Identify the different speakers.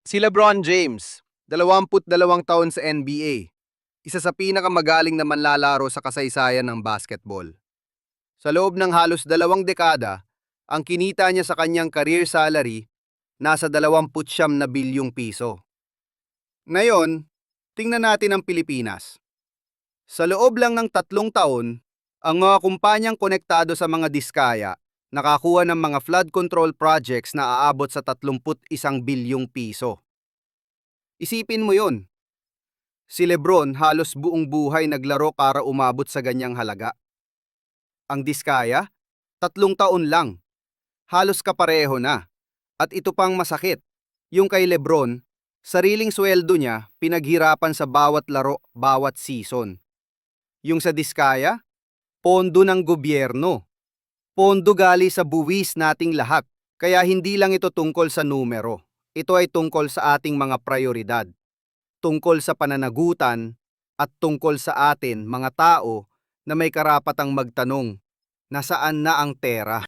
Speaker 1: Si LeBron James, 22 taon sa NBA, isa sa pinakamagaling na manlalaro sa kasaysayan ng basketball. Sa loob ng halos dalawang dekada, ang kinita niya sa kanyang career salary nasa 29 na bilyong piso. Ngayon, tingnan natin ang Pilipinas. Sa loob lang ng tatlong taon, ang mga kumpanyang konektado sa mga diskaya nakakuha ng mga flood control projects na aabot sa 31 bilyong piso. Isipin mo yon. Si Lebron halos buong buhay naglaro para umabot sa ganyang halaga. Ang diskaya, tatlong taon lang. Halos kapareho na. At ito pang masakit, yung kay Lebron, sariling sweldo niya pinaghirapan sa bawat laro, bawat season. Yung sa diskaya, pondo ng gobyerno. Pondo gali sa buwis nating lahat, kaya hindi lang ito tungkol sa numero. Ito ay tungkol sa ating mga prioridad. Tungkol sa pananagutan at tungkol sa atin mga tao na may karapatang magtanong, nasaan na ang pera?